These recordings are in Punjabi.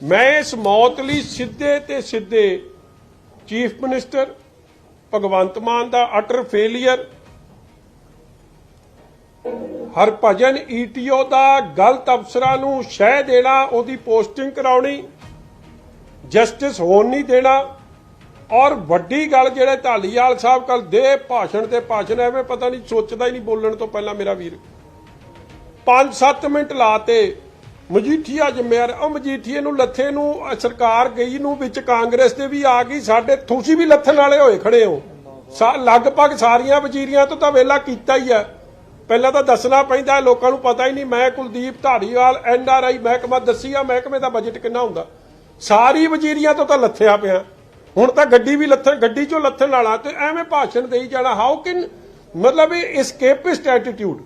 ਮੈਂ ਇਸ ਮੌਤ ਲਈ ਸਿੱਧੇ ਤੇ ਸਿੱਧੇ ਚੀਫ ਮਿਨਿਸਟਰ ਭਗਵੰਤ ਮਾਨ ਦਾ ਅਟਰ ਫੇਲਿਅਰ ਹਰਭਜਨ ਈਟੀਓ ਦਾ ਗਲਤ ਅਫਸਰਾਂ ਨੂੰ ਸ਼ਹਿ ਦੇਣਾ, ਉਹਦੀ ਪੋਸਟਿੰਗ ਕਰਾਉਣੀ, ਜਸਟਿਸ ਹੋਣ ਨਹੀਂ ਦੇਣਾ, ਔਰ ਵੱਡੀ ਗੱਲ ਜਿਹੜੇ ਢਾਲੀਵਾਲ ਸਾਹਿਬ ਕੱਲ ਦੇ ਭਾਸ਼ਣ ਤੇ ਭਾਸ਼ਣ ਐਵੇਂ ਪਤਾ ਨਹੀਂ ਸੋਚਦਾ ਹੀ ਨਹੀਂ ਬੋਲਣ ਤੋਂ ਪਹਿਲਾਂ ਮੇਰਾ ਵੀਰ। 5-7 ਮਿੰਟ ਲਾਤੇ ਮਜੀਠੀਆ ਜ਼ਿੰਮੇਵਾਰ ਉਹ ਮਜੀਠੀਏ ਨੂੰ ਲੱਥੇ ਨੂੰ ਸਰਕਾਰ ਗਈ ਨੂੰ ਵਿੱਚ ਕਾਂਗਰਸ ਦੇ ਵੀ ਆ ਗਈ, ਸਾਡੇ ਤੁਸੀਂ ਵੀ ਲੱਥਣ ਵਾਲੇ ਹੋਏ, ਖੜੇ ਹੋ। ਲਗਭਗ ਸਾਰੀਆਂ ਵਜ਼ੀਰੀਆਂ ਤੋਂ ਤਾਂ ਵੇਲਾ ਕੀਤਾ ਹੀ ਹੈ ਪਹਿਲਾਂ ਤਾਂ ਦੱਸਣਾ ਪੈਂਦਾ, ਲੋਕਾਂ ਨੂੰ ਪਤਾ ਹੀ ਨਹੀਂ, ਮੈਂ Kuldeep Dhariwal, N R I ਮਹਿਕਮਾ ਦੱਸੀਆ ਮਹਿਕਮੇ ਦਾ ਬਜਟ ਕਿੰਨਾ ਹੁੰਦਾ। ਸਾਰੀ ਵਜ਼ੀਰੀਆਂ ਤੋਂ ਤਾਂ ਲੱਥਿਆ ਪਿਆ। ਹੁਣ ਤਾਂ ਗੱਡੀ ਵੀ ਲੱਥਣ, ਗੱਡੀ ਚੋਂ ਲੱਥਣ ਵਾਲਾ, ਤੇ ਐਵੇਂ ਭਾਸ਼ਣ ਦੇਈ ਜਾਣਾ ਹਾਊ ਕੈਨ ਮਤਲਬ ਇਹ ਇਸਕੇਪਿਸਟ ਐਟੀਟਿਊਡ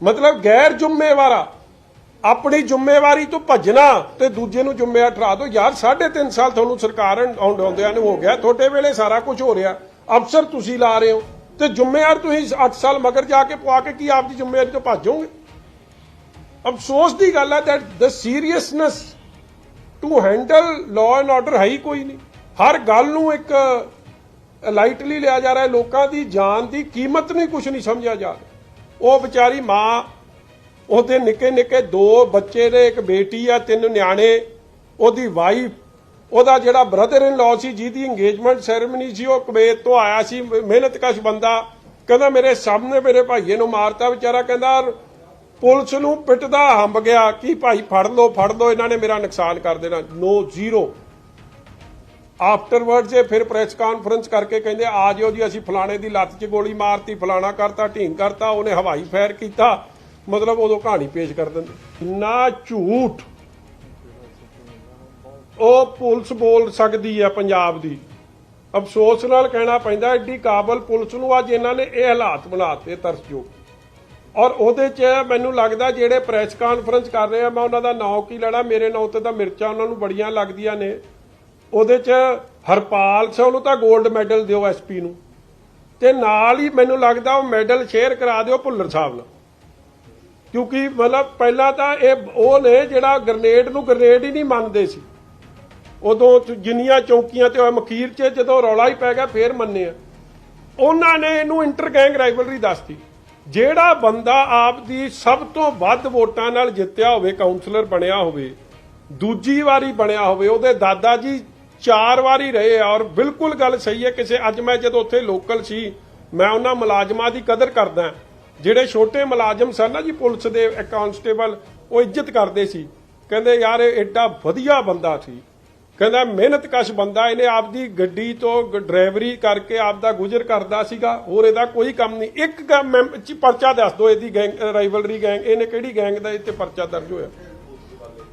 ਮਤਲਬ ਗੈਰ ਜ਼ਿੰਮੇਵਾਰਾ ਆਪਣੀ ਜ਼ਿੰਮੇਵਾਰੀ ਤੋਂ ਭੱਜਣਾ ਤੇ ਦੂਜੇ ਨੂੰ ਜ਼ਿੰਮੇਵਾਰ ਠਹਿਰਾ ਦਿਓ। ਯਾਰ 3.5 ਸਾਲ ਤੁਹਾਨੂੰ ਸਰਕਾਰ ਆਉਂਦਿਆਂ ਨੂੰ ਹੋ ਗਿਆ। ਤੁਹਾਡੇ ਵੇਲੇ ਸਾਰਾ ਕੁਝ ਹੋ ਰਿਹਾ। ਅਫਸਰ ਤੁਸੀਂ ਲਾ ਰਹੇ ਹੋ ਤੇ ਜ਼ਿੰਮੇਵਾਰ ਤੁਸੀਂ 8 ਸਾਲ ਮਗਰ ਜਾ ਕੇ ਪਵਾ ਕੇ ਕੀ ਆਪਦੀ ਜ਼ਿੰਮੇਵਾਰੀ ਤੋਂ ਭੱਜੋਗੇ ਅਫਸੋਸ ਦੀ ਗੱਲ ਹੈ that the seriousness to handle law and order ਹੈ ਹੀ ਕੋਈ ਨਹੀਂ। ਹਰ ਗੱਲ ਨੂੰ ਇੱਕ ਲਾਈਟਲੀ ਲਿਆ ਜਾ ਰਿਹਾ ਲੋਕਾਂ ਦੀ ਜਾਨ ਦੀ ਕੀਮਤ ਨਹੀਂ ਕੁਝ ਨਹੀਂ ਸਮਝਿਆ ਜਾ ਰਿਹਾ। ਉਹ ਵਿਚਾਰੀ ਮਾਂ ਉਹਦੇ ਨਿੱਕੇ ਨਿੱਕੇ ਦੋ ਬੱਚੇ ਨੇ, ਇੱਕ ਬੇਟੀ ਆ, ਤਿੰਨ ਨਿਆਣੇ, ਉਹਦੀ ਵਾਈਫ ਉਹਦਾ ਜਿਹੜਾ ਬ੍ਰਦਰ ਇਨ ਲਾਅ ਸੀ, ਜਿਹਦੀ ਇੰਗੇਜਮੈਂਟ ਸੈਰੇਮਨੀ ਸੀ, ਉਹ ਕੁਵੈਤ ਤੋਂ ਆਇਆ ਸੀ ਮਿਹਨਤਕਸ਼ ਬੰਦਾ। ਕਹਿੰਦਾ ਮੇਰੇ ਸਾਹਮਣੇ ਮੇਰੇ ਭਾਈਏ ਨੂੰ ਮਾਰਤਾ ਵਿਚਾਰਾ, ਕਹਿੰਦਾ ਪੁਲਿਸ ਨੂੰ ਪਿੱਟਦਾ, ਹੰਬ ਗਿਆ, ਕਿ ਭਾਈ ਫੜ ਲਓ ਫੜ ਲਓ, ਇਹਨਾਂ ਨੇ ਮੇਰਾ ਨੁਕਸਾਨ ਕਰ ਦੇਣਾ। ਨੋ ਜ਼ੀਰੋ ਆਫਟਰਵਰਡਸ ਇਹ ਫਿਰ ਪ੍ਰੈਸ ਕਾਨਫਰੰਸ ਕਰਕੇ ਕਹਿੰਦੇ, ਆ ਜਿਓ ਜੀ, ਅਸੀਂ ਫਲਾਣੇ ਦੀ ਲੱਤ 'ਚ ਗੋਲੀ ਮਾਰਤੀ, ਫਲਾਣਾ ਕਰਤਾ, ਢੀਂਗ ਕਰਤਾ, ਉਹਨੇ ਹਵਾਈ ਫਾਇਰ ਕੀਤਾ। ਮਤਲਬ ਉਦੋਂ ਕਹਾਣੀ ਪੇਸ਼ ਕਰ ਦਿੰਦੇ। ਨਾ ਝੂਠ। ਉਹ ਪੁਲਿਸ ਬੋਲ ਸਕਦੀ ਹੈ ਪੰਜਾਬ ਦੀ। ਅਫਸੋਸ ਨਾਲ ਕਹਿਣਾ ਪੈਂਦਾ, ਐਡੀ ਕਾਬਲ ਪੁਲਿਸ ਨੂੰ ਅੱਜ ਇਹਨਾਂ ਨੇ ਇਹ ਹਾਲਾਤ ਬਣਾਤੇ ਤਰਸਯੋਗ। ਔਰ ਉਹਦੇ 'ਚ ਮੈਨੂੰ ਲੱਗਦਾ ਜਿਹੜੇ ਪ੍ਰੈਸ ਕਾਨਫਰੰਸ ਕਰ ਰਹੇ ਆ, ਮੈਂ ਉਹਨਾਂ ਦਾ ਨਾਂ ਕੀ ਲੈਣਾ, ਮੇਰੇ ਨਾਂ ਤੇ ਤਾਂ ਮਿਰਚਾਂ ਉਹਨਾਂ ਨੂੰ ਬੜੀਆਂ ਲੱਗਦੀਆਂ ਨੇ। ਉਹਦੇ 'ਚ ਹਰਪਾਲ ਸਿੰਘ ਨੂੰ ਤਾਂ 골ਡ ਮੈਡਲ ਦਿਓ ਐਸਪੀ ਨੂੰ। ਤੇ ਨਾਲ ਹੀ ਮੈਨੂੰ ਲੱਗਦਾ ਉਹ ਮੈਡਲ ਸ਼ੇਅਰ ਕਰਾ ਦਿਓ ਭੁੱਲਰ ਸਾਹਿਬ ਨਾਲ। ਕਿਉਂਕਿ ਮਤਲਬ ਪਹਿਲਾਂ ਤਾਂ ਇਹ ਉਹ ਨੇ ਜਿਹੜਾ ਗ੍ਰਨੇਡ ਨੂੰ ਗ੍ਰਨੇਡ ਹੀ ਨਹੀਂ ਮੰਨਦੇ ਸੀ। ਉਦੋਂ ਜਿੰਨੀਆਂ ਚੌਂਕੀਆਂ ਤੇ ਮਖੀਰ 'ਚ ਜਦੋਂ ਰੌਲਾ ਹੀ ਪੈ ਗਿਆ, ਫੇਰ ਮੰਨੇ ਆ। ਉਹਨਾਂ ਨੇ ਇਹਨੂੰ ਇੰਟਰ ਗੈਂਗ ਰਾਈਵਲਰੀ ਦੱਸਤੀ। ਜਿਹੜਾ ਬੰਦਾ ਆਪ ਦੀ ਸਭ ਤੋਂ ਵੱਧ ਵੋਟਾਂ ਨਾਲ ਜਿੱਤਿਆ ਹੋਵੇ ਕਾਉਂਸਲਰ ਬਣਿਆ ਹੋਵੇ, ਦੂਜੀ ਵਾਰੀ ਬਣਿਆ ਹੋਵੇ, ਉਹਦੇ ਦਾਦਾ ਜੀ ਚਾਰ ਵਾਰੀ ਰਹੇ ਆ ਔਰ ਬਿਲਕੁਲ ਗੱਲ ਸਹੀ ਹੈ, ਕਿਸੇ ਅੱਜ ਮੈਂ ਜਦੋਂ ਉੱਥੇ ਲੋਕਲ ਸੀ, ਮੈਂ ਉਹਨਾਂ ਮੁਲਾਜ਼ਮਾਂ ਦੀ ਕਦਰ ਕਰਦਾ। ਜਿਹੜੇ ਛੋਟੇ ਮੁਲਾਜ਼ਮ ਸਨ ਨਾ ਜੀ, ਪੁਲਿਸ ਦੇ ਕਾਂਸਟੇਬਲ ਉਹ ਇੱਜ਼ਤ ਕਰਦੇ ਸੀ। ਕਹਿੰਦੇ, ਯਾਰ, ਇਹ ਐਡਾ ਵਧੀਆ ਬੰਦਾ ਸੀ। ਕਹਿੰਦਾ ਮਿਹਨਤਕਸ਼ ਬੰਦਾ, ਇਹਨੇ ਆਪਦੀ ਗੱਡੀ ਤੋਂ ਡਰਾਈਵਰੀ ਕਰਕੇ ਆਪਦਾ ਗੁਜ਼ਰ ਕਰਦਾ ਸੀਗਾ। ਹੋਰ ਇਹਦਾ ਕੋਈ ਕੰਮ ਨਹੀਂ। ਇੱਕ ਗ- ਪਰਚਾ ਦੱਸ ਦਿਓ, ਇਹਦੀ ਗੈਂਗ ਰਾਈਵਲਰੀ ਗੈਂਗ, ਇਹਨੇ ਕਿਹੜੀ ਗੈਂਗ ਦਾ ਇੱਥੇ ਪਰਚਾ ਦਰਜ ਹੋਇਆ?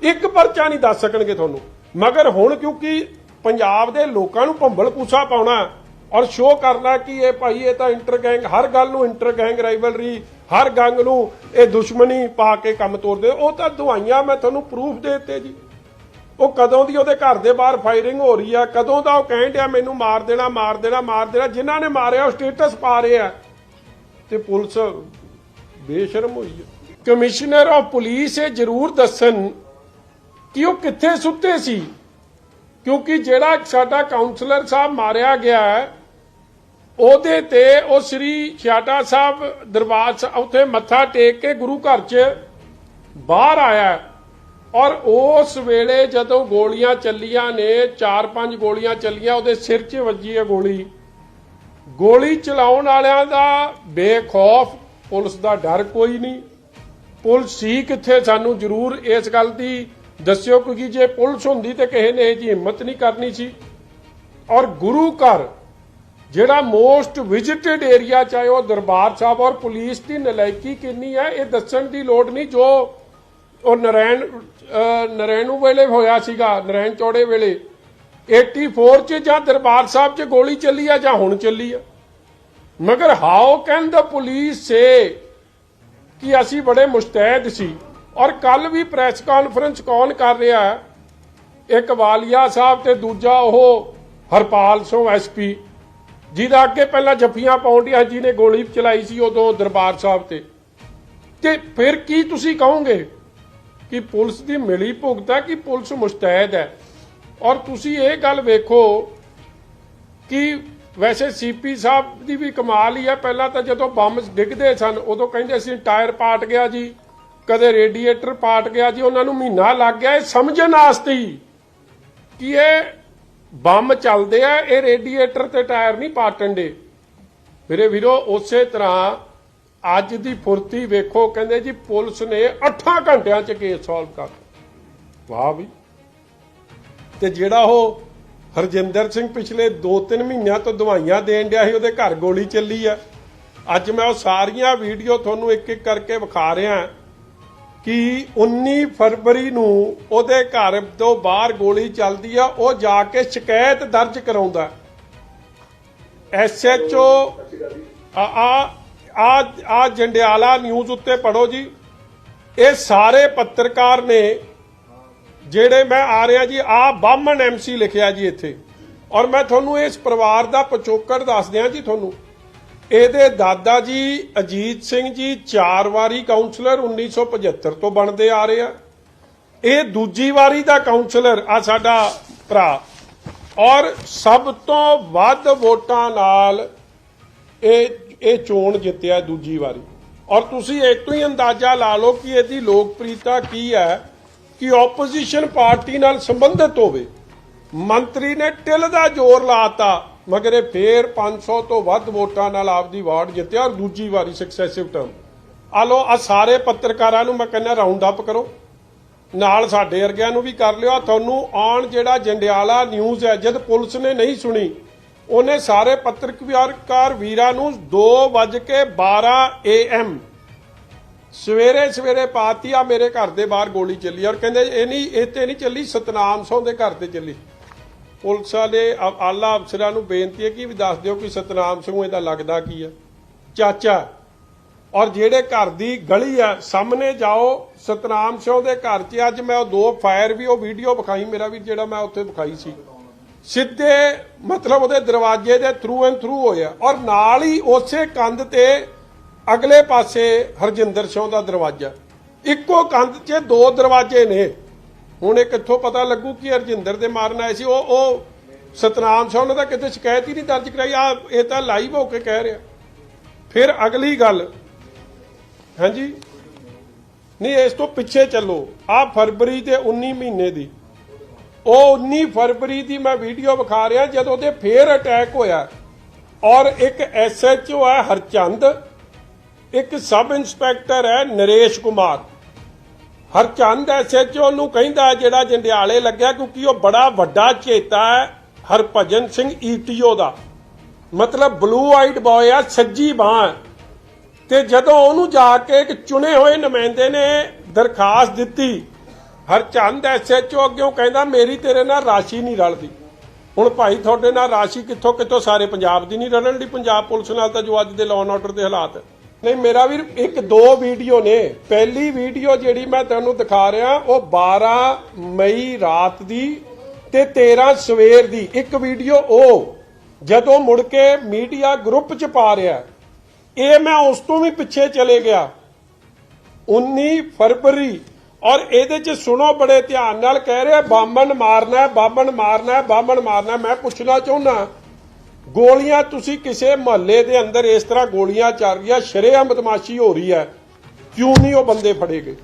ਇੱਕ ਪਰਚਾ ਨਹੀਂ ਦੱਸ ਸਕਣਗੇ ਤੁਹਾਨੂੰ। ਮਗਰ ਹੁਣ ਕਿਉਂਕਿ ਪੰਜਾਬ ਦੇ ਲੋਕਾਂ ਨੂੰ ਭੰਬਲ ਪੂਸਾ ਪਾਉਣਾ ਔਰ ਸ਼ੋਅ ਕਰਨਾ ਕਿ ਇਹ ਭਾਈ? ਇਹ ਤਾਂ ਇੰਟਰ ਗੈਂਗ ਹਰ ਗੱਲ ਨੂੰ ਇੰਟਰ ਗੈਂਗ ਰਾਈਵਲਰੀ ਹਰ ਗੰਗ ਨੂੰ ਇਹ ਦੁਸ਼ਮਣੀ ਪਾ ਕੇ ਕੰਮ ਤੋਰਦੇ ਉਹ ਤਾਂ ਦਵਾਈਆਂ ਮੈਂ ਤੁਹਾਨੂੰ ਪ੍ਰੂਫ ਦੇ ਦਿੱਤੇ ਜੀ। ਉਹ ਕਦੋਂ ਦੀ ਉਹਦੇ ਘਰ ਦੇ ਬਾਹਰ ਫਾਇਰਿੰਗ ਹੋ ਰਹੀ ਆ? ਕਦੋਂ ਦਾ ਉਹ ਕਹਿਣ ਡਿਆ ਮੈਨੂੰ ਮਾਰ ਦੇਣਾ ਮਾਰ ਦੇਣਾ ਮਾਰ ਦੇਣਾ। ਜਿਨ੍ਹਾਂ ਨੇ ਮਾਰਿਆ ਉਹ ਸਟੇਟਸ ਪਾ ਰਹੇ ਆ। ਤੇ ਪੁਲਿਸ ਬੇਸ਼ਰਮ ਹੋਈ ਹੈ ਕਮਿਸ਼ਨਰ ਆਫ ਪੁਲਿਸ ਇਹ ਜ਼ਰੂਰ ਦੱਸਣ ਕਿ ਉਹ ਕਿੱਥੇ ਸੁੱਤੇ ਸੀ। ਕਿਉਂਕਿ ਜਿਹੜਾ ਸਾਡਾ ਕਾਉਂਸਲਰ ਸਾਹਿਬ ਮਾਰਿਆ ਗਿਆ ਹੈ, ਉਹਦੇ ਤੇ ਉਹ ਸ੍ਰੀ ਛਿਆਟਾ ਸਾਹਿਬ ਦਰਬਾਰ ਸਾਹਿਬ ਉੱਥੇ ਮੱਥਾ ਟੇਕ ਕੇ ਗੁਰੂ ਘਰ 'ਚ ਬਾਹਰ ਆਇਆ ਔਰ ਉਸ ਵੇਲੇ ਜਦੋਂ ਗੋਲੀਆਂ ਚੱਲੀਆਂ ਨੇ 4-5 ਗੋਲੀਆਂ ਚੱਲੀਆਂ, ਉਹਦੇ ਸਿਰ 'ਚ ਵੱਜੀ ਹੈ ਗੋਲੀ। ਗੋਲੀ ਚਲਾਉਣ ਵਾਲਿਆਂ ਦਾ ਬੇਖੌਫ, ਪੁਲਿਸ ਦਾ ਡਰ ਕੋਈ ਨਹੀਂ। ਪੁਲਿਸ ਸੀ ਕਿੱਥੇ? ਸਾਨੂੰ ਜ਼ਰੂਰ ਇਸ ਗੱਲ ਦੀ ਦੱਸਿਓ, ਕਿਉਂਕਿ ਜੇ ਪੁਲਿਸ ਹੁੰਦੀ ਤੇ ਕਿਸੇ ਨੇ ਇਹ ਜੀ ਹਿੰਮਤ ਨਹੀਂ ਕਰਨੀ ਸੀ। ਔਰ ਗੁਰੂ ਘਰ ਜਿਹੜਾ ਮੋਸਟ ਵਿਜ਼ਿਟਡ ਏਰੀਆ, ਚਾਹੇ ਉਹ ਦਰਬਾਰ ਸਾਹਿਬ ਔਰ ਪੁਲਿਸ ਦੀ ਨਲਾਇਕੀ ਕਿੰਨੀ ਹੈ, ਇਹ ਦੱਸਣ ਦੀ ਲੋੜ ਨਹੀਂ। ਜੋ ਉਹ ਨਰੈਣ, ਅਹ, ਨਰੈਣੂ ਵੇਲੇ ਹੋਇਆ ਸੀਗਾ, ਨਰੈਣ ਚੌੜੇ ਵੇਲੇ 84 ਚ ਜਾਂ ਦਰਬਾਰ ਸਾਹਿਬ 'ਚ ਗੋਲੀ ਚੱਲੀ ਆ ਜਾਂ ਹੁਣ ਚੱਲੀ ਆ। ਮਗਰ how can the police say ਕਿ ਅਸੀਂ ਬੜੇ ਮੁਸਤੈਦ ਸੀ? ਔਰ ਕੱਲ ਵੀ ਪ੍ਰੈਸ ਕਾਨਫਰੰਸ ਕੌਣ ਕਰ ਰਿਹਾ ਹੈ? ਇੱਕ ਵਾਲੀਆ ਸਾਹਿਬ ਤੇ ਦੂਜਾ ਉਹ ਹਰਪਾਲ ਸਿੰਘ ਐਸਪੀ ਜਿਹਦਾ ਅੱਗੇ ਪਹਿਲਾਂ ਜੱਫੀਆਂ ਪਾਉਂਦੀਆਂ ਜਿਹਨੇ ਗੋਲੀ ਚਲਾਈ ਸੀ ਉਦੋਂ ਦਰਬਾਰ ਸਾਹਿਬ ਤੇ। ਤੇ ਫਿਰ ਕੀ ਤੁਸੀਂ ਕਹੋਗੇ ਕਿ ਪੁਲਿਸ ਦੀ ਮਿਲੀ ਭੁਗਤ ਕਿ ਪੁਲਿਸ ਮੁਸਤੈਦ ਹੈ? ਔਰ ਤੁਸੀਂ ਇਹ ਗੱਲ ਵੇਖੋ ਕਿ ਵੈਸੇ ਸੀਪੀ ਸਾਹਿਬ ਦੀ ਵੀ ਕਮਾਲ ਹੀ ਹੈ। ਪਹਿਲਾਂ ਤਾਂ ਜਦੋਂ ਬੰਬ ਡਿੱਗਦੇ ਸਨ, ਉਦੋਂ ਕਹਿੰਦੇ ਸੀ, ਟਾਇਰ ਪਾਟ ਗਿਆ ਜੀ। ਕਦੇ ਰੇਡੀਏਟਰ ਪਾਟ ਗਿਆ ਜੀ। ਉਹਨਾਂ ਨੂੰ ਮਹੀਨਾ ਲੱਗ ਗਿਆ। ਇਹ ਸਮਝਣ ਵਾਸਤੇ ਕਿ ਇਹ ਬੰਬ ਚੱਲਦੇ ਆ, ਇਹ ਰੇਡੀਏਟਰ ਤੇ ਟਾਇਰ ਨਹੀਂ ਪਾਟਣ ਦੇ ਮੇਰੇ ਵੀਰੋ, ਉਸੇ ਤਰ੍ਹਾਂ ਅੱਜ ਦੀ ਫੁਰਤੀ ਵੇਖੋ, ਕਹਿੰਦੇ ਜੀ ਪੁਲਿਸ ਨੇ 8 ਘੰਟਿਆਂ ਚ ਕੇਸ ਸੋਲਵ ਕਰ ਵਾਹ ਵੀ। ਤੇ ਜਿਹੜਾ ਉਹ ਹਰਜਿੰਦਰ ਸਿੰਘ ਪਿਛਲੇ 2-3 ਮਹੀਨਿਆਂ ਤੋਂ ਦਵਾਈਆਂ ਦੇਣ ਡਿਆ ਸੀ, ਉਹਦੇ ਘਰ ਗੋਲੀ ਚੱਲੀ ਆ। ਅੱਜ ਮੈਂ ਉਹ ਸਾਰੀਆਂ ਵੀਡੀਓ ਤੁਹਾਨੂੰ ਇੱਕ ਇੱਕ ਕਰਕੇ ਵਿਖਾ ਰਿਹਾ। ਕਿ 19 ਫਰਵਰੀ ਨੂੰ ਉਹਦੇ ਘਰ ਤੋਂ ਬਾਹਰ ਗੋਲੀ ਚੱਲਦੀ ਆ, ਉਹ ਜਾ ਕੇ ਸ਼ਿਕਾਇਤ ਦਰਜ ਕਰਾਉਂਦਾ। ਐਸਐਚਓ ਆ ਆ ਆ ਜੰਡਿਆਲਾ ਨਿਊਜ਼ ਉੱਤੇ ਪੜੋ ਜੀ। ਇਹ ਸਾਰੇ ਪੱਤਰਕਾਰ ਨੇ ਜਿਹੜੇ ਮੈਂ ਆ ਰਿਹਾ ਜੀ, ਆ ਬਾਹਮਣ ਐਮਸੀ ਲਿਖਿਆ ਜੀ ਇੱਥੇ। ਔਰ ਮੈਂ ਤੁਹਾਨੂੰ ਇਸ ਪਰਿਵਾਰ ਦਾ ਪਿਛੋਕੜ ਦੱਸ ਦਿਆਂ ਜੀ ਤੁਹਾਨੂੰ। ਇਹਦੇ ਦਾਦਾ ਜੀ ਅਜੀਤ ਸਿੰਘ ਜੀ ਚਾਰ ਵਾਰੀ ਕਾਉਂਸਲਰ 1975 ਤੋਂ ਬਣਦੇ ਆ ਰਹੇ ਆ। ਇਹ ਦੂਜੀ ਵਾਰੀ ਦਾ ਕਾਉਂਸਲਰ ਆ ਸਾਡਾ ਭਰਾ। ਔਰ ਸਭ ਤੋਂ ਵੱਧ ਵੋਟਾਂ ਨਾਲ ਇਹ ਇਹ ਚੋਣ ਜਿੱਤਿਆ ਦੂਜੀ ਵਾਰੀ। ਔਰ ਤੁਸੀਂ ਇੱਕ ਤੋਂ ਹੀ ਅੰਦਾਜ਼ਾ ਲਾ ਲਓ ਕਿ ਇਹਦੀ ਲੋਕਪ੍ਰਿਯਤਾ ਕੀ ਹੈ ਕਿ ਆਪੋਜੀਸ਼ਨ ਪਾਰਟੀ ਨਾਲ ਸੰਬੰਧਿਤ ਹੋਵੇ। ਮੰਤਰੀ ਨੇ ਟਿਲ ਦਾ ਜ਼ੋਰ ਲਾਤਾ। ਮਗਰ ਇਹ ਫੇਰ 500 ਤੋਂ ਵੱਧ ਵੋਟਾਂ ਨਾਲ ਆਪਦੀ ਵਾਰਡ ਜਿੱਤਿਆ ਔਰ ਦੂਜੀ ਵਾਰੀ ਸਕਸੈਸਿਵ ਟਰਮ ਆ ਲੋ ਆ ਸਾਰੇ ਪੱਤਰਕਾਰਾਂ ਨੂੰ ਮੈਂ ਕਹਿੰਦਾ ਰਾਉਂਡ ਅਪ ਕਰੋ। ਨਾਲ ਸਾਡੇ ਵਰਗਿਆਂ ਨੂੰ ਵੀ ਕਰ ਲਿਓ। ਤੁਹਾਨੂੰ ਆਉਣ ਜਿਹੜਾ ਜੰਡਿਆਲਾ ਨਿਊਜ਼ ਹੈ, ਜਦ ਪੁਲਿਸ ਨੇ ਨਹੀਂ ਸੁਣੀ, ਉਹਨੇ ਸਾਰੇ ਪੱਤਰਕਾਰ ਵੀਰਾਂ ਨੂੰ 2:12 ਏਐਮ ਸਵੇਰੇ ਸਵੇਰੇ ਪਾਤੀ ਆ ਮੇਰੇ ਘਰ ਦੇ ਬਾਹਰ ਗੋਲੀ ਚੱਲੀ ਔਰ ਕਹਿੰਦੇ, ਇਹ ਨਹੀਂ, ਇਹ ਤੇ ਨਹੀਂ ਚੱਲੀ, ਸਤਨਾਮ ਸਿੰਘ ਦੇ ਘਰ ਤੇ ਚੱਲੀ। ਪੁਲਿਸ ਵਾਲੇ ਆਲਾ ਅਫਸਰਾਂ ਨੂੰ ਬੇਨਤੀ ਹੈ ਕਿ ਵੀ ਦੱਸ ਦਿਓ ਕਿ ਸਤਨਾਮ ਸਿੰਘ ਇਹਦਾ ਲੱਗਦਾ ਕੀ ਹੈ। ਚਾਚਾ, ਔਰ ਜਿਹੜੇ ਘਰ ਦੀ ਗਲੀ ਆ, ਸਾਹਮਣੇ ਜਾਓ, ਸਤਨਾਮ ਸਿੰਘ ਦੇ ਘਰ 'ਚ ਅੱਜ ਮੈਂ ਉਹ ਦੋ ਫਾਇਰ ਵੀ, ਉਹ ਵੀਡੀਓ ਵਿਖਾਈ, ਮੇਰਾ ਵੀ ਜਿਹੜਾ ਮੈਂ ਉੱਥੇ ਵਿਖਾਈ ਸੀ। ਸਿੱਧੇ ਮਤਲਬ ਉਹਦੇ ਦਰਵਾਜ਼ੇ ਦੇ ਥਰੂ ਐਂਡ ਥਰੂ ਹੋਇਆ, ਔਰ ਨਾਲ ਹੀ ਉਸੇ ਕੰਧ ਤੇ ਅਗਲੇ ਪਾਸੇ ਹਰਜਿੰਦਰ ਸਿੰਘ ਦਾ ਦਰਵਾਜ਼ਾ। ਇੱਕੋ ਕੰਧ 'ਚ ਦੋ ਦਰਵਾਜ਼ੇ ਨੇ। ਹੁਣ ਇਹ ਕਿੱਥੋਂ ਪਤਾ ਲੱਗੂ ਕਿ ਹਰਜਿੰਦਰ ਦੇ ਮਾਰਨ ਆਏ ਸੀ? ਉਹ ਉਹ ਸਤਨਾਮ ਸਿੰਘ ਨੇ ਤਾਂ ਕਿਤੇ ਸ਼ਿਕਾਇਤ ਹੀ ਨਹੀਂ ਦਰਜ ਕਰਾਈ। ਆ ਇਹ ਤਾਂ ਲਾਈਵ ਹੋ ਕੇ ਕਹਿ ਰਿਹਾ। ਫਿਰ ਅਗਲੀ ਗੱਲ। ਹਾਂਜੀ? ਨਹੀਂ, ਇਸ ਤੋਂ ਪਿੱਛੇ ਚੱਲੋ। ਆ ਫਰਵਰੀ ਦੇ 19 ਮਹੀਨੇ ਦੀ। ਉਹ 19 ਫਰਵਰੀ ਦੀ ਮੈਂ ਵੀਡੀਓ ਵਿਖਾ ਰਿਹਾ ਜਦੋਂ ਉਹਦੇ ਫੇਰ ਅਟੈਕ ਹੋਇਆ। ਔਰ ਇੱਕ ਐਸਐਚਓ ਹੈ ਹਰਚੰਦ, ਇੱਕ ਸਬ ਇੰਸਪੈਕਟਰ ਹੈ ਨਰੇਸ਼ ਕੁਮਾਰ। ਹਰਚੰਦ ਐਸਐਚਓ ਨੂੰ ਕਹਿੰਦਾ ਜਿਹੜਾ ਜੰਡਿਆਲੇ ਲੱਗਿਆ, ਕਿਉਂਕਿ ਉਹ ਬੜਾ ਵੱਡਾ ਚੇਤਾ ਹੈ ਹਰਭਜਨ ਸਿੰਘ ਈਟੀਓ ਦਾ। ਮਤਲਬ ਬਲੂ ਆਈਡ ਬॉय ਆ, ਸੱਜੀ ਬਾਹ ਤੇ ਜਦੋਂ ਉਹਨੂੰ ਜਾ ਕੇ ਇੱਕ ਚੁਣੇ ਹੋਏ ਨੁਮਾਇੰਦੇ ਨੇ ਦਰਖਾਸਤ ਦਿੱਤੀ ਹਰਚੰਦ ਐਸਐਚਓ ਅੱਗੇ ਕਹਿੰਦਾ, ਮੇਰੀ ਤੇਰੇ ਨਾਲ ਰਾਸ਼ੀ ਨਹੀਂ ਰਲਦੀ। ਹੁਣ ਭਾਈ ਤੁਹਾਡੇ ਨਾਲ ਰਾਸ਼ੀ ਕਿੱਥੋਂ ਕਿੱਥੋਂ ਸਾਰੇ ਪੰਜਾਬ ਦੀ ਨਹੀਂ ਰਲਣ ਦੀ ਪੰਜਾਬ ਪੁਲਿਸ ਨਾਲ ਤਾਂ ਜੋ ਅੱਜ ਦੇ ਲਾਅ ਆਰਡਰ ਦੇ ਹਾਲਾਤ ਨਹੀਂ, ਮੇਰਾ ਵੀਰ, ਇੱਕ ਦੋ ਵੀਡੀਓ ਨੇ। ਪਹਿਲੀ ਵੀਡੀਓ ਜਿਹੜੀ ਮੈਂ ਤੁਹਾਨੂੰ ਦਿਖਾ ਰਿਹਾ, ਉਹ 12 ਮਈ ਰਾਤ ਦੀ ਤੇ 13 ਸਵੇਰ ਦੀ। ਇੱਕ ਵੀਡੀਓ ਉਹ, ਜਦੋਂ ਮੁੜ ਕੇ ਮੀਡੀਆ ਗਰੁੱਪ ਚ ਪਾ ਰਿਹਾ। ਇਹ ਮੈਂ ਉਸ ਤੋਂ ਵੀ ਪਿੱਛੇ ਚਲੇ ਗਿਆ। 19 ਫਰਵਰੀ। ਔਰ ਇਹਦੇ ਚ ਸੁਣੋ, ਬੜੇ ਧਿਆਨ ਨਾਲ ਕਹਿ ਰਿਹਾ ਬਾਮਣ ਮਾਰਨਾ ਬਾਮਣ ਮਾਰਨਾ ਬਾਮਣ ਮਾਰਨਾ। ਮੈਂ ਪੁੱਛਣਾ ਚਾਹੁੰਦਾ ਗੋਲੀਆਂ ਤੁਸੀਂ ਕਿਸੇ ਮਹੱਲੇ ਦੇ ਅੰਦਰ ਇਸ ਤਰ੍ਹਾਂ ਗੋਲੀਆਂ ਚੱਲ ਰਹੀਆਂ ਸ਼ਰੇਆਮ ਬਦਮਾਸ਼ੀ ਹੋ ਰਹੀ ਹੈ। ਕਿਉਂ ਨਹੀਂ ਉਹ ਬੰਦੇ ਫੜੇ ਗਏ?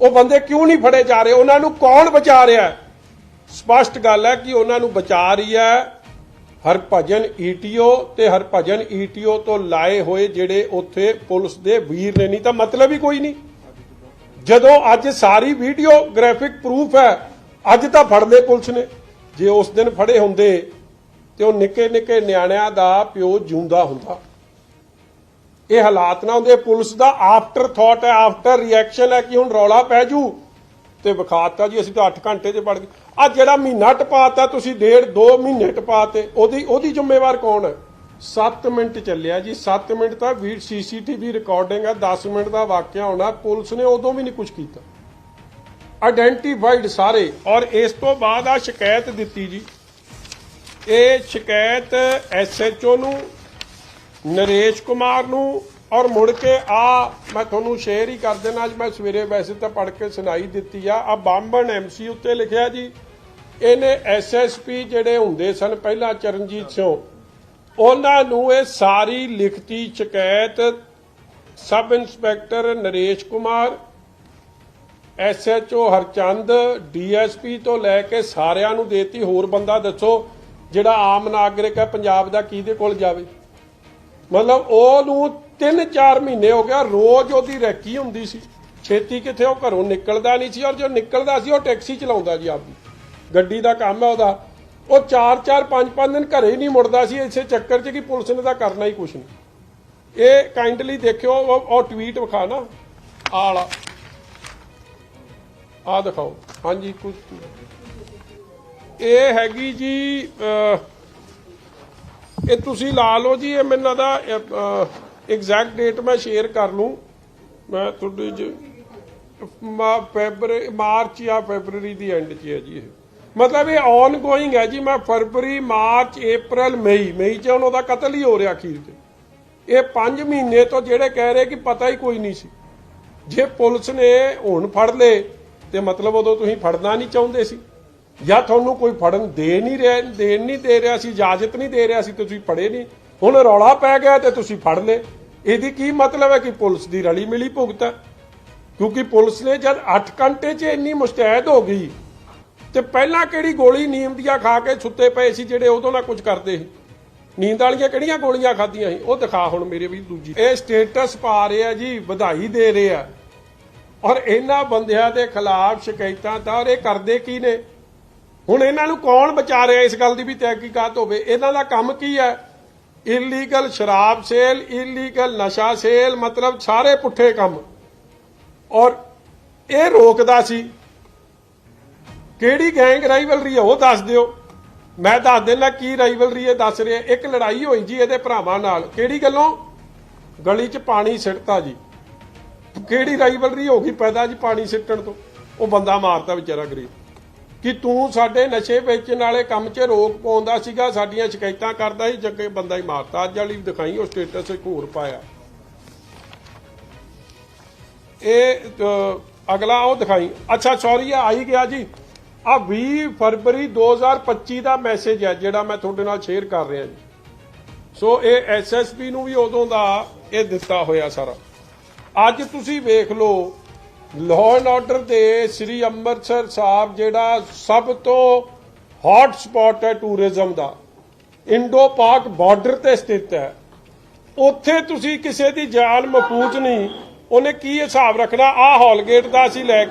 ਉਹ ਬੰਦੇ ਕਿਉਂ ਨਹੀਂ ਫੜੇ ਜਾ ਰਹੇ? ਉਹਨਾਂ ਨੂੰ ਕੌਣ ਬਚਾ ਰਿਹਾ ਹੈ? ਸਪਸ਼ਟ ਗੱਲ ਹੈ ਕਿ ਉਹਨਾਂ ਨੂੰ ਬਚਾ ਰਹੀ ਹੈ ਹਰਭਜਨ ਈਟੀਓ ਤੇ ਹਰਭਜਨ ਈਟੀਓ ਤੋਂ ਲਾਏ ਹੋਏ ਜਿਹੜੇ ਉੱਥੇ ਪੁਲਿਸ ਦੇ ਵੀਰ ਨੇ। ਨਹੀਂ ਤਾਂ ਮਤਲਬ ਹੀ ਕੋਈ ਨਹੀਂ। ਜਦੋਂ ਅੱਜ ਸਾਰੀ ਵੀਡੀਓ ਗ੍ਰਾਫਿਕ ਪ੍ਰੂਫ ਹੈ, ਅੱਜ ਤਾਂ ਫੜ ਲਏ ਪੁਲਿਸ ਨੇ। ਜੇ ਉਸ ਦਿਨ ਫੜੇ ਹੁੰਦੇ ਤੇ ਉਹ ਨਿੱਕੇ ਨਿੱਕੇ ਨਿਆਣਿਆਂ ਦਾ ਪਿਓ ਜਿਉਂਦਾ ਹੁੰਦਾ। ਇਹ ਹਾਲਾਤ ਨਾ ਹੁੰਦੇ, ਪੁਲਿਸ ਦਾ ਆਫਟਰ ਥਾਟ ਹੈ ਆਫਟਰ ਰਿਐਕਸ਼ਨ ਹੈ ਕਿ ਹੁਣ ਰੌਲਾ ਪੈ ਜੂ। ਤੇ ਵਿਖਾਤਾ ਜੀ, ਅਸੀਂ ਤਾਂ 8 ਘੰਟੇ 'ਚ ਪੜ ਗਏ। ਆ ਜਿਹੜਾ ਮਹੀਨਾ ਟਪਾਤਾ, ਤੁਸੀਂ ਡੇਢ 2 ਮਹੀਨੇ ਟਪਾਤੇ, ਉਹਦੀ ਉਹਦੀ ਜ਼ਿੰਮੇਵਾਰ ਕੌਣ ਹੈ? 7 ਮਿੰਟ ਚੱਲਿਆ ਜੀ 7 ਮਿੰਟ ਤਾਂ ਵੀ ਸੀਸੀਟੀਵੀ ਰਿਕਾਰਡਿੰਗ ਹੈ 10 ਮਿੰਟ ਦਾ ਵਾਕਿਆ ਹੋਣਾ, ਪੁਲਿਸ ਨੇ ਉਦੋਂ ਵੀ ਨਹੀਂ ਕੁਝ ਕੀਤਾ। ਆਇਡੈਂਟੀਫਾਈਡ ਸਾਰੇ, ਔਰ ਇਸ ਤੋਂ ਬਾਅਦ ਆ ਸ਼ਿਕਾਇਤ ਦਿੱਤੀ ਜੀ। ਇਹ ਸ਼ਿਕਾਇਤ ਐਸਐਚਓ ਨੂੰ, ਨਰੇਸ਼ ਕੁਮਾਰ ਨੂੰ ਔਰ ਮੁੜ ਕੇ ਆ ਮੈਂ ਤੁਹਾਨੂੰ ਸ਼ੇਅਰ ਹੀ ਕਰ ਦੇਣਾ, ਅੱਜ ਮੈਂ ਸਵੇਰੇ ਵੈਸੇ ਤਾਂ ਪੜ੍ਹ ਕੇ ਸੁਣਾਈ ਦਿੱਤੀ ਆ ਆ ਬਾਂਬਨ ਐਮਸੀ ਉੱਤੇ ਲਿਖਿਆ ਜੀ। ਇਹਨੇ ਐਸਐਸਪੀ ਜਿਹੜੇ ਹੁੰਦੇ ਸਨ ਪਹਿਲਾਂ ਚਰਨਜੀਤ ਸਿੰਘ ਉਹਨਾਂ ਨੂੰ ਇਹ ਸਾਰੀ ਲਿਖਤੀ ਸ਼ਿਕਾਇਤ sub inspector Naresh Kumar SHO Harchand DSP ਤੋਂ ਲੈ ਕੇ ਸਾਰਿਆਂ ਨੂੰ ਦੇਤੀ। ਹੋਰ ਬੰਦਾ ਦੱਸੋ ਜਿਹੜਾ ਆਮ ਨਾਗਰਿਕ ਹੈ, ਪੰਜਾਬ ਦਾ ਕਿਹਦੇ ਕੋਲ ਜਾਵੇ? ਮਤਲਬ ਉਹਨੂੰ 3-4 ਮਹੀਨੇ ਹੋ ਗਿਆ ਰੋਜ਼ ਉਹਦੀ ਰੈਕੀ ਹੁੰਦੀ ਸੀ। ਛੇਤੀ ਕਿਥੇ ਉਹ ਘਰੋਂ ਨਿਕਲਦਾ ਨਹੀਂ ਸੀ ਔਰ ਜੋ ਨਿਕਲਦਾ ਸੀ, ਉਹ ਟੈਕਸੀ ਚਲਾਉਂਦਾ ਜੀ ਆਪਦੀ। ਗੱਡੀ ਦਾ ਕੰਮ ਹੈ ਉਹਦਾ। ਉਹ 4-4 5-5 ਦਿਨ ਘਰੇ ਹੀ ਨਹੀਂ ਮੁੜਦਾ ਸੀ, ਇਸੇ ਚੱਕਰ 'ਚ ਕਿ ਪੁਲਿਸ ਨੇ ਤਾਂ ਕਰਨਾ ਹੀ ਕੁਛ ਨਹੀਂ। ਇਹ ਕਾਈਂਡਲੀ ਦੇਖਿਓ, ਉਹ ਟਵੀਟ ਵਿਖਾ ਨਾ, ਆਹ ਆ ਦਿਖਾਓ। ਹਾਂਜੀ ਕੁਝ ਇਹ ਹੈਗੀ ਜੀ ਇਹ ਤੁਸੀਂ ਲਾ ਲਓ ਜੀ, ਇਹ ਮੈਨੂੰ ਦਾ ਐਗਜ਼ੈਕਟ ਡੇਟ ਮੈਂ ਸ਼ੇਅਰ ਕਰ ਲੂੰ ਮੈਂ ਤੁਹਾਡੀ ਜ ਮਾ, ਫੈਬਰੀ, ਮਾਰਚ ਜਾਂ ਫੈਬਰੂਰੀ ਦੀ ਐਂਡ 'ਚ ਹੈ ਜੀ ਇਹ। ਮਤਲਬ ਇਹ ਔਨ ਗੋਇੰਗ ਹੈ ਜੀ, ਮੈਂ ਫਰਵਰੀ, ਮਾਰਚ, April ਮਈ ਮਈ 'ਚ ਹੁਣ ਉਹਦਾ ਕਤਲ ਹੀ ਹੋ ਰਿਹਾ ਅਖੀਰ 'ਚ। ਇਹ 5 ਮਹੀਨੇ ਤੋਂ ਜਿਹੜੇ ਕਹਿ ਰਹੇ ਕਿ ਪਤਾ ਹੀ ਕੋਈ ਨਹੀਂ ਸੀ। ਜੇ ਪੁਲਿਸ ਨੇ ਹੁਣ ਫੜ ਲੇ ਤੇ ਮਤਲਬ ਉਦੋਂ ਤੁਸੀਂ ਫੜਨਾ ਨਹੀਂ ਚਾਹੁੰਦੇ ਸੀ। ਜਾਂ ਤੁਹਾਨੂੰ ਕੋਈ ਫੜਨ ਦੇ ਨਹੀਂ ਰਿਹਾ, ਦੇਣ ਨਹੀਂ ਦੇ ਰਿਹਾ ਸੀ ਇਜਾਜ਼ਤ ਨਹੀਂ ਦੇ ਰਿਹਾ ਸੀ ਤੁਸੀਂ ਫੜੇ ਨਹੀਂ। ਹੁਣ ਰੌਲਾ ਪੈ ਗਿਆ ਤੇ ਤੁਸੀਂ ਫੜ ਲਏ। ਇਹਦੀ ਕੀ ਮਤਲਬ ਹੈ ਕਿ ਪੁਲਿਸ ਦੀ ਰਲੀ ਮਿਲੀ ਭੁਗਤ ਹੈ? ਕਿਉਂਕਿ ਪੁਲਿਸ ਨੇ ਜਦ 8 ਘੰਟੇ 'ਚ ਇੰਨੀ ਮੁਸ਼ਤੈਦ ਹੋ ਗਈ, ਤੇ ਪਹਿਲਾਂ ਕਿਹੜੀ ਗੋਲੀ ਨੀਂਦ ਦੀਆਂ ਖਾ ਕੇ ਸੁੱਤੇ ਪਏ ਸੀ ਜਿਹੜੇ ਉਦੋਂ ਨਾ ਕੁਝ ਕਰਦੇ ਸੀ? ਨੀਂਦ ਵਾਲੀਆਂ ਕਿਹੜੀਆਂ ਗੋਲੀਆਂ ਖਾਧੀਆਂ ਸੀ? ਉਹ ਦਿਖਾ ਹੁਣ ਮੇਰੇ ਵੀ ਦੂਜੀ। ਇਹ ਸਟੇਟਸ ਪਾ ਰਹੇ ਆ ਜੀ, ਵਧਾਈ ਦੇ ਰਹੇ ਆ। ਔਰ ਇਹਨਾਂ ਬੰਦਿਆਂ ਦੇ ਖਿਲਾਫ ਸ਼ਿਕਾਇਤਾਂ ਤਾਂ ਔਰ ਇਹ ਕਰਦੇ ਕੀ ਨੇ? ਹੁਣ ਇਹਨਾਂ ਨੂੰ ਕੌਣ ਬਚਾ ਰਿਹਾ ਇਸ ਗੱਲ ਦੀ ਵੀ ਤਹਿਕੀਕਾਤ ਹੋਵੇ? ਇਹਨਾਂ ਦਾ ਕੰਮ ਕੀ ਹੈ? ਇਲੀਗਲ ਸ਼ਰਾਬ ਸੇਲ ਇਲੀਗਲ ਨਸ਼ਾ ਸੇਲ, ਮਤਲਬ ਸਾਰੇ ਪੁੱਠੇ ਕੰਮ। ਔਰ ਇਹ ਰੋਕਦਾ ਸੀ। ਕਿਹੜੀ ਗੈਂਗ ਰਾਈਵਲਰੀ ਹੈ ਉਹ ਦੱਸ ਦਿਓ। ਮੈਂ ਦੱਸ ਦਿੰਦਾ ਕੀ ਰਾਈਵਲਰੀ ਹੈ ਦੱਸ ਰਿਹਾ। ਇੱਕ ਲੜਾਈ ਹੋਈ ਜੀ ਇਹਦੇ ਭਰਾਵਾਂ ਨਾਲ। ਕਿਹੜੀ ਗੱਲੋਂ? ਗਲੀ 'ਚ ਪਾਣੀ ਸਿੱਟਤਾ ਜੀ। ਕਿਹੜੀ ਰਾਈਵਲਰੀ ਹੋ ਗਈ ਪੈਦਾ ਜੀ ਪਾਣੀ ਸਿੱਟਣ ਤੋਂ? ਉਹ ਬੰਦਾ ਮਾਰਤਾ ਵਿਚਾਰਾ ਗਰੀਬ। ਕਿ ਤੂੰ ਸਾਡੇ ਨਸ਼ੇ ਵੇਚਣ ਵਾਲੇ ਕੰਮ 'ਚ ਰੋਕ ਪਾਉਂਦਾ ਸੀਗਾ, ਸਾਡੀਆਂ ਸ਼ਿਕਾਇਤਾਂ ਕਰਦਾ ਸੀ, ਜੱਗੇ ਬੰਦਾ ਹੀ ਮਾਰਤਾ। ਅੱਜ ਵਾਲੀ ਦਿਖਾਈ, ਉਹ ਸਟੇਟਸ ਇੱਕ ਹੋਰ ਪਾਇਆ। ਇਹ ਅਗਲਾ ਉਹ ਦਿਖਾਈ। ਅੱਛਾ ਸੌਰੀ ਆ ਆਈ ਗਿਆ ਜੀ। ਆ 20 ਫਰਵਰੀ 2025 ਦਾ ਮੈਸੇਜ ਹੈ, ਜਿਹੜਾ ਮੈਂ ਤੁਹਾਡੇ ਨਾਲ ਸ਼ੇਅਰ ਕਰ ਰਿਹਾ ਜੀ। ਸੋ ਇਹ ਐਸਐਸਪੀ ਨੂੰ ਵੀ ਉਦੋਂ ਦਾ ਇਹ ਦਿੱਤਾ ਹੋਇਆ ਸਾਰਾ। ਅੱਜ ਤੁਸੀਂ ਵੇਖ ਲਓ ਲਾਅ ਐਂਡ ਆਰਡਰ ਦੇ ਸ੍ਰੀ ਅੰਮ੍ਰਿਤਸਰ ਸਾਹਿਬ ਜਿਹੜਾ ਸਭ ਤੋਂ ਹੌਟ ਸਪੌਟ ਹੈ ਟੂਰਿਜ਼ਮ ਦਾ ਇੰਡੋ ਪਾਕ ਬਾਰਡਰ ਤੇ ਸਥਿਤ ਹੈ। ਉੱਥੇ ਤੁਸੀਂ ਕਿਸੇ ਦੀ ਜਾਨ ਮਪੂਜ ਨਹੀਂ, ਉਹਨੇ ਕੀ ਹਿਸਾਬ ਰੱਖਣਾ? ਆ ਹਾਲਗੇਟ ਦਾ ਅਸੀਂ ਲੈ